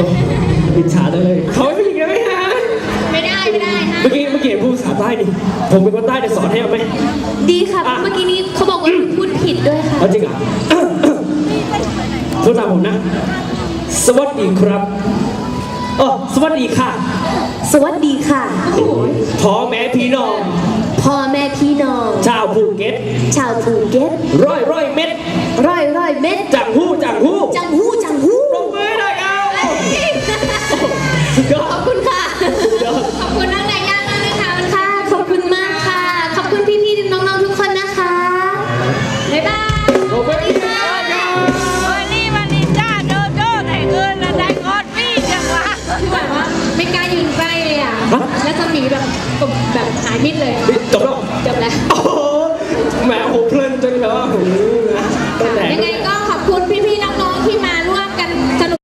อ้โหอิจฉาจังเลย เขาเป็นผู้หญิงได้ไหมฮะไม่ได้ไม่ได้ฮะเมื่อกี้เมื่อกี้เห็นพูดภาษาใต้นี่ผมเป็นคนใต้แต่สอนให้เอาไหมดีค่ะอะ เมื่อกี้นี้เขาบอกว่าพูดผิดด้วยค่ะเอาจริงเหรอพูดตามผมนะ สวัสดีครับอ๋อสวัสดีค่ะ สวัสดีค่ะพ่อแม่พี่น้องพ่อแม่พี่น้อง ชาวภูเก็ตชาวภูเก็ตร้อยร้อยเม็ด แล้วจะมีแบบแบบหายมิดเลยจบแล้วจบแล้วโอ้แหมโหเพลินจังเลย